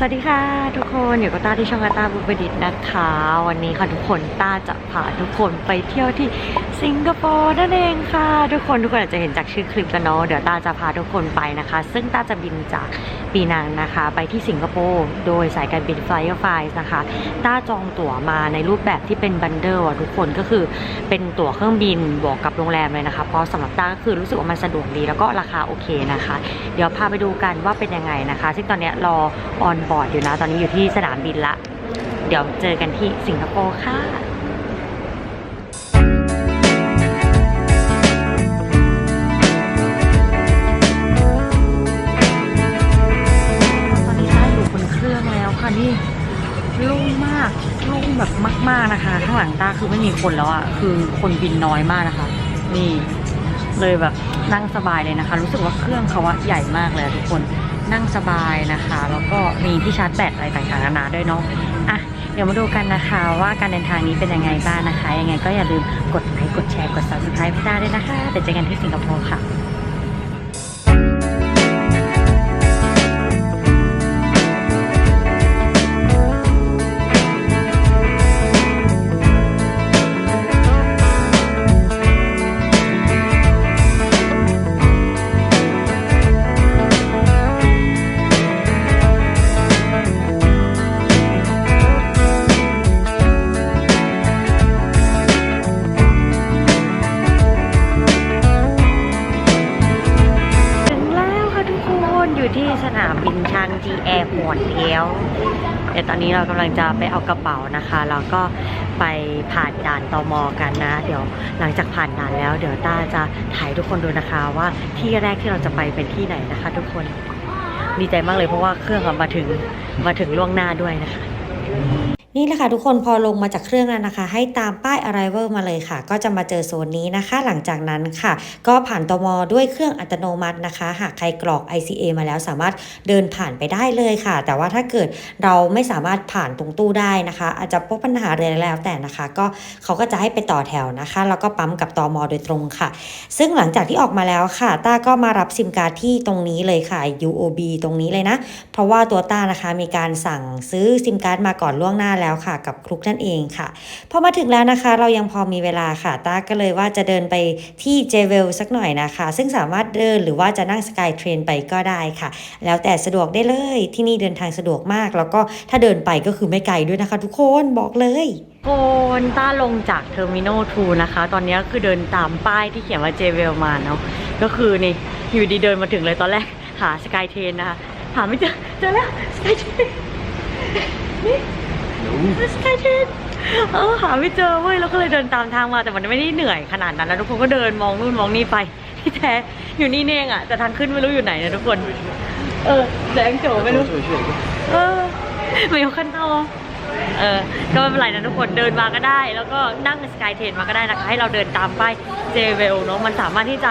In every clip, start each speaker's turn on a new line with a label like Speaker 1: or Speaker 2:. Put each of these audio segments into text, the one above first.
Speaker 1: สวัสดีค่ะทุกคนอยู่กับต้าที่ช่องกาตาบุญประดิษฐ์นะคะ วันนี้ค่ะทุกคนต้าจะพาทุกคนไปเที่ยวที่สิงคโปร์นั่นเองค่ะ ทุกคนทุกคนอาจจะเห็นจากชื่อคลิปกันเนาะเดี๋ยวต้าจะพาทุกคนไปนะคะ ซึ่งต้าจะบินจากปีนังนะคะ ไปที่สิงคโปร์โดยสายการบิน Flyer f i นะคะต้าจองตั๋วมาในรูปแบบที่เป็นบันเดิลอะทุกคนก็คือเป็นตั๋วเครื่องบินบวกกับโรงแรมเลยนะคะ เพราะสำหรับต้าก็คือรู้สึกว่ามันสะดวกดีแล้วก็ราคาโอเคนะคะ เดี๋ยวพาไปดูกันว่าเป็นยังไงนะคะ ซึ่งตอนเนี้ยรอออนบอร์ดอยู่นะ ตอนนี้อยู่ที่สนามบินละ เดี๋ยวเจอกันที่สิงคโปร์ค่ะตอนนี้ต้าอยู่บนเครื่องแล้วค่ะนี่โล่งมากโล่งแบบมาก ๆนะคะ ข้างหลังต้าคือไม่มีคนแล้วอะ่ะคือคนบินน้อยมากนะคะ นี่เลยแบบนั่งสบายเลยนะคะ รู้สึกว่าเครื่องเขาอะใหญ่มากเลยทุกคน นั่งสบายนะคะ แล้วก็มีที่ชาร์จแบตอะไรต่างๆนานาด้วยเนาะอะเดี๋ยวมาดูกันนะคะว่าการเดินทางนี้เป็นยังไงบ้างนะคะ ยังไงก็อย่าลืมกดไลค์กดแชร์กด subscribe ให้ได้ด้วยนะคะเดี๋ยวเจอกันที่สิงคโปร์ค่ะ อยู่ที่สนามบินชางจีแอร์พอร์ตแล้วเดี๋ยวตอนนี้เรากำลังจะไปเอากระเป๋านะคะแล้วก็ไปผ่านด่านตมกันนะ เดี๋ยวหลังจากผ่านด่านแล้ว เดี๋ยวต้าจะถ่ายทุกคนดูนะคะ ว่าที่แรกที่เราจะไปเป็นที่ไหนนะคะ ทุกคนดีใจมากเลยเพราะว่าเครื่องมาถึงมาถึงล่วงหน้าด้วยนะคะ นี่แหละค่ะทุกคนพอลงมาจากเครื่องแล้วนะคะ ให้ตามป้าย arrival มาเลยค่ะ ก็จะมาเจอโซนนี้นะคะ หลังจากนั้นค่ะ ก็ผ่านตมด้วยเครื่องอัตโนมัตินะคะ หากใครกรอก ICA มาแล้วสามารถเดินผ่านไปได้เลยค่ะ แต่ว่าถ้าเกิดเราไม่สามารถผ่านตรงตู้ได้นะคะ อาจจะพบปัญหาอะไรแล้วแต่นะคะ ก็เขาก็จะให้ไปต่อแถวนะคะ แล้วก็ปั๊มกับตมโดยตรงค่ะ ซึ่งหลังจากที่ออกมาแล้วค่ะต้าก็มารับซิมการ์ดที่ตรงนี้เลยค่ะ UOB ตรงนี้เลยนะ เพราะว่าตัวต้านะคะมีการสั่งซื้อซิมการ์ดมาก่อนล่วงหน้าแล้วค่ะกับคลุกนั่นเองค่ะพอมาถึงแล้วนะคะ เรายังพอมีเวลาค่ะต้าก็เลยว่าจะเดินไปที่เจเวลสักหน่อยนะคะ ซึ่งสามารถเดินหรือว่าจะนั่งสกายเทรนไปก็ได้ค่ะ แล้วแต่สะดวกได้เลยที่นี่เดินทางสะดวกมาก แล้วก็ถ้าเดินไปก็คือไม่ไกลด้วยนะคะ ทุกคนบอกเลยโคนต้าลงจากเทอร์มินอล2นะคะ ตอนนี้คือเดินตามป้ายที่เขียนว่าเจเวลมาเนาะก็คือนี่อยู่ดีเดินมาถึงเลยตอนแรกหาสกายเทรนนะคะหาไม่เจอเจอแล้วสกายเทรนนี่ ไม่ใช่เช่นหาไม่เจอเว้ยเราก็เลยเดินตามทางมาแต่มันไม่ได้เหนื่อยขนาดนั้นนะทุกคนก็เดินมองนู่นมองนี่ไปที่แท้อยู่นี่เองอะแต่ทางขึ้นไม่รู้อยู่ไหนนะทุกคน เออแดงโจไม่รู้ เออไม่รู้ขั้นตอน เออก็ไม่เป็นไรนะทุกคนเดินมาก็ได้ แล้วก็นั่งสกายเทนมาก็ได้นะคะ ให้เราเดินตามป้ายเจเวลเนาะมันสามารถที่จะ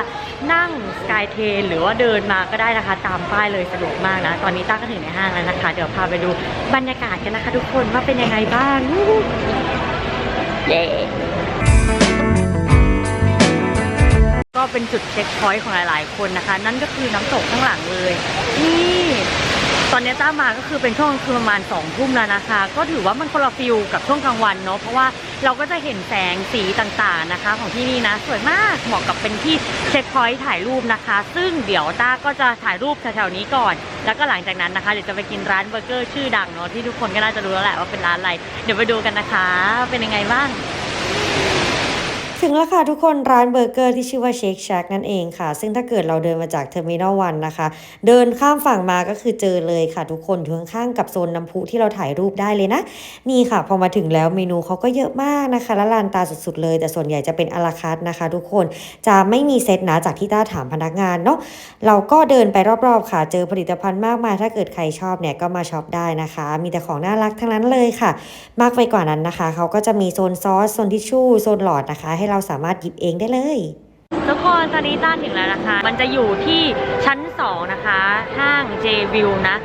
Speaker 1: นั่งสกายเทนหรือว่าเดินมาก็ได้นะคะ ตามป้ายเลยสะดวกมากนะ ตอนนี้ต้าก็ถึงในห้างแล้วนะคะ เดี๋ยวพาไปดูบรรยากาศกันนะคะ ทุกคนว่าเป็นยังไงบ้างวู้ฮู้เย้ก็เป็นจุดเช็คพอยต์ของหลาย ๆ คนนะคะ นั่นก็คือน้ำตกข้างหลังเลยนี่ ตอนนี้ต้ามาก็คือเป็นช่วงคือประมาณสองทุ่มแล้วนะคะ ก็ถือว่ามันคนละฟิลกับช่วงกลางวันเนาะเพราะว่าเราก็จะเห็นแสงสีต่างๆนะคะ ของที่นี่นะสวยมากเหมาะกับเป็นที่เช็คพอยต์ถ่ายรูปนะคะ ซึ่งเดี๋ยวต้าก็จะถ่ายรูปแถวๆนี้ก่อน แล้วก็หลังจากนั้นนะคะเดี๋ยวจะไปกินร้านเบอร์เกอร์ชื่อดังเนาะที่ทุกคนก็น่าจะรู้แล้วแหละว่าเป็นร้านอะไร เดี๋ยวไปดูกันนะคะ เป็นยังไงบ้าง ถึงแล้วค่ะทุกคนร้านเบอร์เกอร์ที่ชื่อว่าเชค h ชกนั่นเองค่ะ ซึ่งถ้าเกิดเราเดินมาจากเทอร์มินอลวันนะคะ เดินข้ามฝั่งมาก็คือเจอเลยค่ะ ทุกคนอยู่ข้างๆกับโซนน้ำพุที่เราถ่ายรูปได้เลยนะ นี่ค่ะ พอมาถึงแล้วเมนูเขาก็เยอะมากนะคะและลานตาสุดๆเลย แต่ส่วนใหญ่จะเป็นอลาคาร์นะคะ ทุกคนจะไม่มีเซตนะจากที่ต้าถามพนักงานเนาะเราก็เดินไปรอบๆค่ะ เจอผลิตภัณฑ์มากมายถ้าเกิดใครชอบเนี่ยก็มาช็อปได้นะคะ มีแต่ของน่ารักทั้งนั้นเลยค่ะ มากไปกว่านั้นนะคะเขาก็จะมีโซนซอสโซนทิชชู่โซนหลอดนะคะให้เราสามารถหยิบเองได้เลยทุกคนตอนนี้ต้าถึงแล้วนะคะ มันจะอยู่ที่ชั้น 2 นะคะ ห้าง J View นะ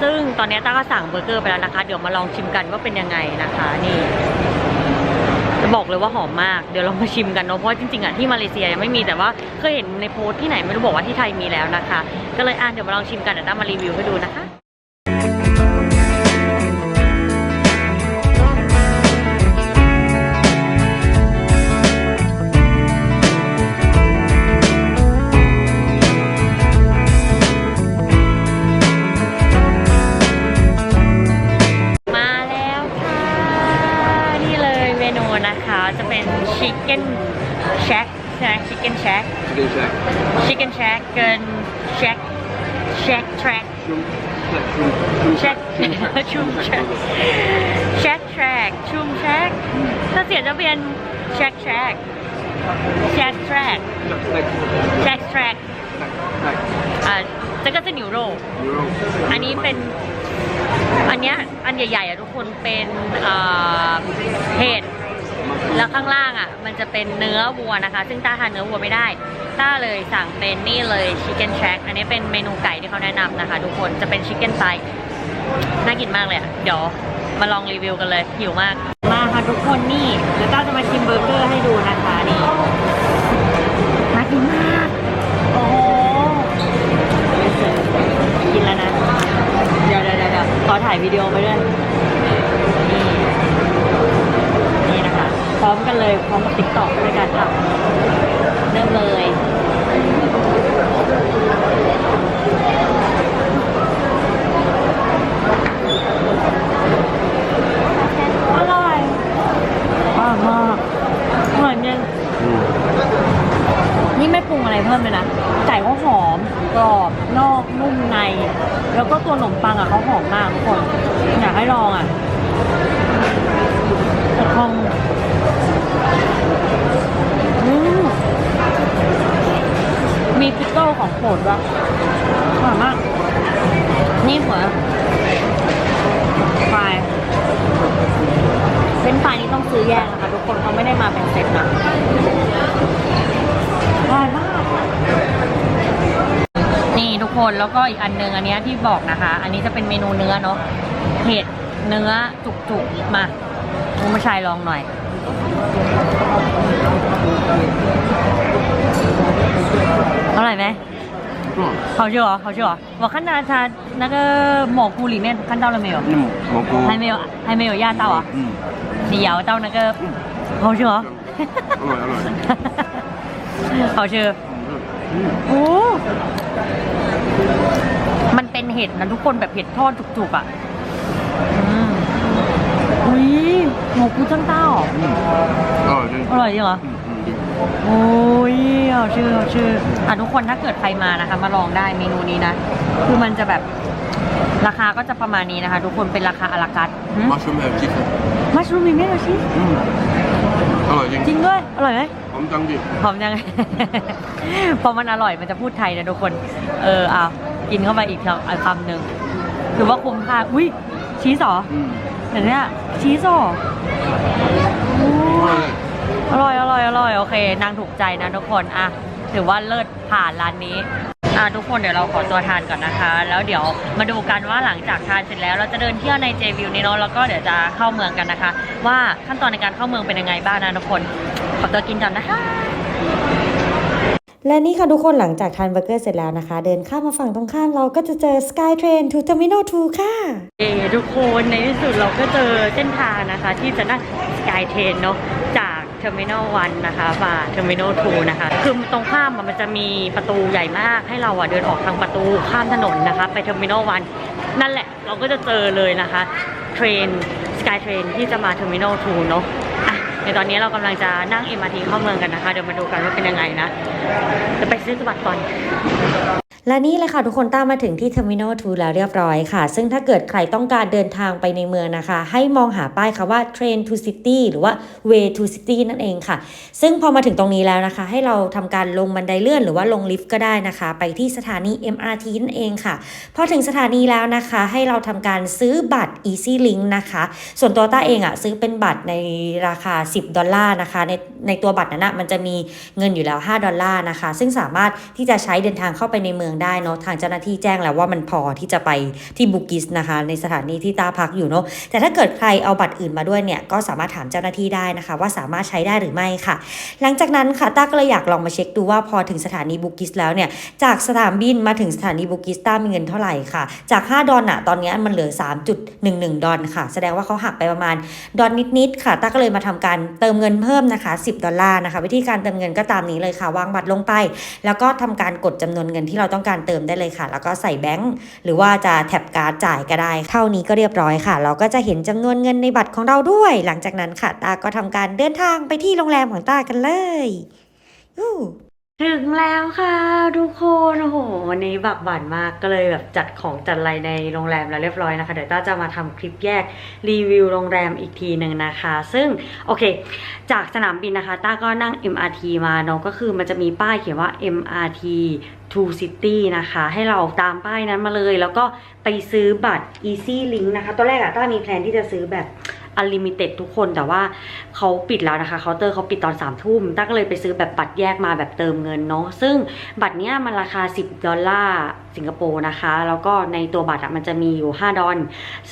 Speaker 1: ซึ่งตอนนี้ต้าก็สั่งเบอร์เกอร์ไปแล้วนะคะ เดี๋ยวมาลองชิมกันว่าเป็นยังไงนะคะ นี่ จะบอกเลยว่าหอมมาก เดี๋ยวเรามาชิมกันเนาะ เพราะจริงๆอะที่มาเลเซียยังไม่มี แต่ว่าเคยเห็นในโพสที่ไหนไม่รู้บอกว่าที่ไทยมีแล้วนะคะ ก็เลยอะเดี๋ยวมาลองชิมกันเดี๋ยวต้ามารีวิวให้ดูนะคะ shack chicken shack เกิน shack shack track
Speaker 2: shack
Speaker 1: ชุ่ม shack shack track ชุ่ม shack ถ้าเสียจะเป็น shack track shack track shack track อ่าแล้วก็จะ
Speaker 2: นิวโร
Speaker 1: อันนี้เป็น อันเนี้ย อันใหญ่ๆอะทุกคนเป็นเอ่อเห็ด ข้างล่างอะ มันจะเป็นเนื้อวัวนะคะ ซึ่งต้าทานเนื้อวัวไม่ได้ ต้าเลยสั่งเป็นนี่เลยชิคเก้นแช c อันนี้เป็นเมนูไก่ที่เขาแนะนำนะคะ ทุกคนจะเป็นชิคเก้นไซน่ากินมากเลยอะ เดี๋ยวมาลองรีวิวกันเลยหิวมาก มาค่ะทุกคนนี่เดี๋ยวต้าจะมาชิมเบอร์เกอร์ให้ดูนะคะนี่น่ากินมากโอ้กินแล้วนะ เดี๋ยวเดี๋ยวเดี๋ยวขอถ่ายวิดีโอไปด้วย ร้อมกันเลยพร้อมกับติ๊กต็อกด้วยกันค่ะเริ่มเลยอร่อยอร่อยมากอร่อยจริงนี่ไม่ปรุงอะไรเพิ่มเลยนะไก่เขาหอมกรอบนอกนุ่มใน แล้วก็ตัวขนมปังอะเขาหอมมากทุกคนอยากให้ลองอะแต่ค องอืมมีพิกเกิลของโปรดว่ะอร่อยมาก นี่หัวไฟรายเป็นไฟรายนี้ต้องซื้อแยกนะคะ ทุกคนเขาไม่ได้มาเป็นเซ็ตนะอร่อยมากนี่ทุกคนแล้วก็อีกอันหนึงอันเนี้ยที่บอกนะคะ อันนี้จะเป็นเมนูเนื้อเนาะเห็ดเนื้อจุกๆมาคุณผู้ชายลองหน่อย อร่อยไหม
Speaker 2: 嗯，
Speaker 1: 好吃哦，好吃哦！我看到它那个蘑菇里面看到了没有？
Speaker 2: 嗯，蘑菇。
Speaker 1: 还没有，还没有压到啊！
Speaker 2: 嗯，
Speaker 1: 你摇到那个，好吃哦，
Speaker 2: อร่อยอร่อย
Speaker 1: 好吃。
Speaker 2: อืม
Speaker 1: โอ้ มันเป็นเห็ดนะทุกคนแบบเห็ดทอดจุกๆอ่ะ อืม ม อุ้ยหมูกุ้งเต้า
Speaker 2: อืมอร่อยจริง
Speaker 1: อร่อยจริงเหรอ
Speaker 2: อืมอืม
Speaker 1: โอ้ยเอาชื่อเอาชื่ออะทุกคนถ้าเกิดใครมานะคะ มาลองได้เมนูนี้นะ คือมันจะแบบราคาก็จะประมาณนี้นะคะ ทุกคนเป็นราคาอลาการ์
Speaker 2: มัชรูมแอนด์ชิคเก้น
Speaker 1: มัชรูมมีเมนูชิ
Speaker 2: อืมอร่อยจริง
Speaker 1: จริงด้วย อร่อยไหม
Speaker 2: หอมจังดิ
Speaker 1: หอมยังพอมันอร่อยมันจะพูดไทยนะทุกคน เออเอากินเข้าไปอีกคำอีกคำหนึ่งถือว่าคุ้มค่าอุ้ยชีสเหรอ
Speaker 2: อืม
Speaker 1: เดี๋ยวเนี้ยชีสเหรอโอ้
Speaker 2: อร่อย
Speaker 1: อร่อยอร่อยอร่อยโอเคนางถูกใจนะทุกคนอะถือว่าเลิศผ่านร้านนี้อะทุกคนเดี๋ยวเราขอตัวทานก่อนนะคะ แล้วเดี๋ยวมาดูกันว่าหลังจากทานเสร็จแล้ว เราจะเดินเที่ยวในเจวิวนี้เนาะแล้วก็เดี๋ยวจะเข้าเมืองกันนะคะ ว่าขั้นตอนในการเข้าเมืองเป็นยังไงบ้างนะทุกคนขอตัวกินก่อนนะคะ
Speaker 3: และนี่ค่ะทุกคนหลังจากทานเบอร์เกอร์เสร็จแล้วนะคะ เดินข้ามมาฝั่งตรงข้ามเราก็จะเจอ Sky Train to Terminal 2 ค่ะ
Speaker 1: เอทุกคนในที่สุดเราก็เจอเส้นทางนะคะ ที่จะนั่งสกายเทนเนาะจาก Terminal 1นะคะมา Terminal 2นะคะ คือตรงข้ามมันจะมีประตูใหญ่มากให้เราอะเดินออกทางประตูข้ามถนนนะคะ ไป Terminal 1นั่นแหละเราก็จะเจอเลยนะคะเทรนสกายเทรนที่จะมา Terminal 2เนาะ อ่ตอนนี้เรากำลังจะนั่ง MRT เข้าเมืองกันนะคะ เดี๋ยวมาดูกันว่าเป็นยังไงนะจะไปซื้อบัตรก่อน
Speaker 3: และนี่เลยค่ะทุกคนตามมาถึงที่ Terminal 2 แล้วเรียบร้อยค่ะ ซึ่งถ้าเกิดใครต้องการเดินทางไปในเมืองนะคะ ให้มองหาป้ายค่ะว่า Train to City หรือว่า Way to City นั่นเองค่ะ ซึ่งพอมาถึงตรงนี้แล้วนะคะ ให้เราทำการลงบันไดเลื่อนหรือว่าลงลิฟต์ก็ได้นะคะ ไปที่สถานี MRT นั่นเองค่ะ พอถึงสถานีแล้วนะคะ ให้เราทำการซื้อบัตร Easy Link นะคะ ส่วนตัวต้าเองอะซื้อเป็นบัตรในราคา 10 ดอลลาร์นะคะ ในในตัวบัตรนั้นนะมันจะมีเงินอยู่แล้ว 5 ดอลลาร์นะคะ ซึ่งสามารถที่จะใช้เดินทางเข้าไปในเมืองได้เนาะทางเจ้าหน้าที่แจ้งแล้วว่ามันพอที่จะไปที่บุกิสนะคะ ในสถานีที่ตาพักอยู่เนาะแต่ถ้าเกิดใครเอาบัตรอื่นมาด้วยเนี่ยก็สามารถถามเจ้าหน้าที่ได้นะคะ ว่าสามารถใช้ได้หรือไม่ค่ะ หลังจากนั้นค่ะต้าก็เลยอยากลองมาเช็คดูว่าพอถึงสถานีบุกิสแล้วเนี่ยจากสนามบินมาถึงสถานีบุกิสต้ามีเงินเท่าไหร่ค่ะ จาก 5 ดอลลาร์ตอนนี้มันเหลือ 3.11 ดอลค่ะ แสดงว่าเขาหักไปประมาณดอลนิดๆค่ะต้าก็เลยมาทำการเติมเงินเพิ่มนะคะ 10 ดอลลาร์นะคะ วิธีการเติมเงินก็ตามนี้เลยค่ะวางบัตรลงไป แล้วก็ทำการกดจำนวนเงินที่เราต้องต้องการเติมได้เลยค่ะ แล้วก็ใส่แบงค์หรือว่าจะแท็บการ์ดจ่ายก็ได้เท่านี้ก็เรียบร้อยค่ะ เราก็จะเห็นจำนวนเงินในบัตรของเราด้วย หลังจากนั้นค่ะตาก็ทำการเดินทางไปที่โรงแรมของตากันเลยอู้
Speaker 1: ถึงแล้วค่ะทุกคนโอ้โหวันนี้บักบั่นมากก็เลยแบบจัดของจัดอะไรในโรงแรมแล้วเรียบร้อยนะคะ เดี๋ยวต้าจะมาทำคลิปแยกรีวิวโรงแรมอีกทีหนึ่งนะคะ ซึ่งโอเค จากสนามบินนะคะ ต้าก็นั่ง MRT มาเนาะก็คือมันจะมีป้ายเขียนว่า MRT to City นะคะ ให้เราตามป้ายนั้นมาเลย แล้วก็ไปซื้อบัตร Easy Link นะคะ ตอนแรกอะต้ามีแพลนที่จะซื้อแบบ Unlimited ทุกคนแต่ว่าเขาปิดแล้วนะคะเคาน์เตอร์เขาปิดตอน3ามทุ่มต้าก็เลยไปซื้อแบบบัตรแยกมาแบบเติมเงินเนาะซึ่งบัตรเนี้ยมันราคา 10 ดอลลาร์สิงคโปร์นะคะ แล้วก็ในตัวบัตรมันจะมีอยู่ 5 ดอล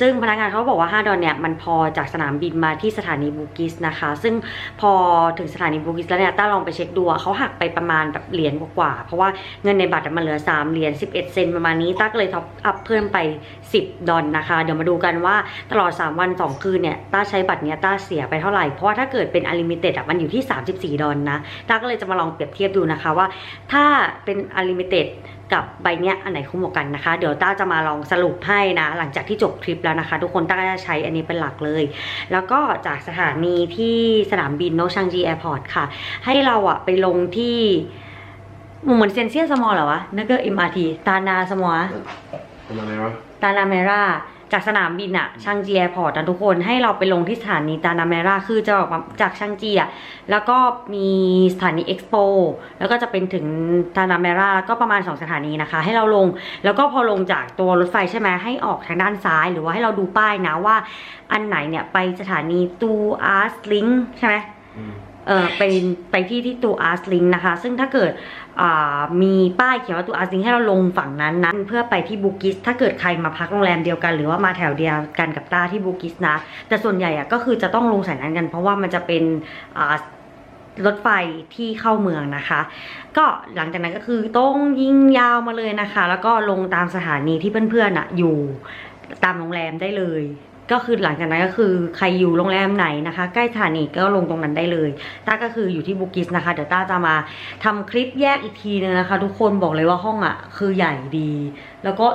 Speaker 1: ซึ่งพนักงานเขาบอกว่า 5 ดอลเนี่ยมันพอจากสนามบินมาที่สถานีบูกิสนะคะ ซึ่งพอถึงสถานีบูกิสแล้วเนี่ยต้าลองไปเช็คดูเขาหักไปประมาณแบบเหรียญกว่า เพราะว่าเงินในบัตรมันเหลือ 3 เหรียญ11 เซนประมาณนี้ต้าก็เลยท็อปอัพเพิ่มไป 10 ดอลนะคะ เดี๋ยวมาดูกันว่าตลอด 3 วัน 2 คืนเนี่ยต้าใช้บัตรเนี้ยต้าเสียไปเท่าไหร่ เพราะว่าถ้าเกิดเป็นอลิมิเต็ดอะมันอยู่ที่ 34 ดอลนะต้าก็เลยจะมาลองเปรียบเทียบดูนะคะว่า ถ้าเป็นอลิมิเต็ด กับใบเนี้ยอันไหนคุ้มกว่ากันนะคะ เดี๋ยวต้าจะมาลองสรุปให้นะ หลังจากที่จบคลิปแล้วนะคะ ทุกคนต้าก็จะใช้อันนี้เป็นหลักเลย แล้วก็จากสถานีที่สนามบินโนชังจีแอร์พอร์ตค่ะ ให้เราอะไปลงที่เหมือนเซนเซียสมอลเหรอวะนั่นก็ MRT ตานาสมอ
Speaker 2: ทำอะไรวะ
Speaker 1: ตานาเมรา จากสนามบินอะชังจีแอร์พอร์ตนะทุกคนให้เราไปลงที่สถานีตานาเมราคือจะออกจากชังจีอะแล้วก็มีสถานีเอ็กซ์โปแล้วก็จะเป็นถึงตานาเมราแล้วก็ประมาณ 2 สถานีนะคะ ให้เราลงแล้วก็พอลงจากตัวรถไฟใช่ไหมให้ออกทางด้านซ้าย หรือว่าให้เราดูป้ายนะว่า อันไหนเนี่ยไปสถานีตูอาร์สลิงใช่ไหม เออเป็นไปที่ที่ตัวอาร์สลิงนะคะ ซึ่งถ้าเกิดมีป้ายเขียนว่าตัวอาร์สลิงให้เราลงฝั่งนั้นนะเพื่อไปที่บูกิสถ้าเกิดใครมาพักโรงแรมเดียวกัน หรือว่ามาแถวเดียวกันกับต้าที่บูกิสนะ แต่ส่วนใหญ่อะก็คือจะต้องลงสายนั้นกัน เพราะว่ามันจะเป็นรถไฟที่เข้าเมืองนะคะ ก็หลังจากนั้นก็คือต้องยิงยาวมาเลยนะคะ แล้วก็ลงตามสถานีที่เพื่อนๆอะอยู่ตามโรงแรมได้เลย ก็คือหลังจากนั้นก็คือใครอยู่โรงแรมไหนนะคะ ใกล้สถานีก็ลงตรงนั้นได้เลยต้าก็คืออยู่ที่บุกิสนะคะ เดี๋ยวต้าจะมาทำคลิปแยกอีกทีนึงนะคะ ทุกคนบอกเลยว่าห้องอะ คือใหญ่ดี แล้วก็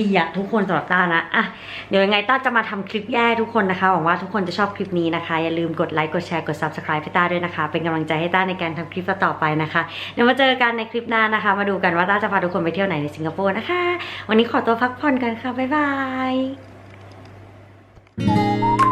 Speaker 1: ดีอะทุกคนสำหรับต้านะอะเดี๋ยวยังไงต้าจะมาทำคลิปแยกทุกคนนะคะหวังว่าทุกคนจะชอบคลิปนี้นะคะ อย่าลืมกดไลค์กดแชร์กด subscribe ให้ต้าด้วยนะคะ เป็นกำลังใจให้ต้าในการทำคลิปต่อไปนะคะเดี๋ยวมาเจอกันในคลิปหน้านะคะ มาดูกันว่าต้าจะพาทุกคนไปเที่ยวไหนในสิงคโปร์นะคะ วันนี้ขอตัวพักผ่อนกันค่ะบ๊ายบาย Música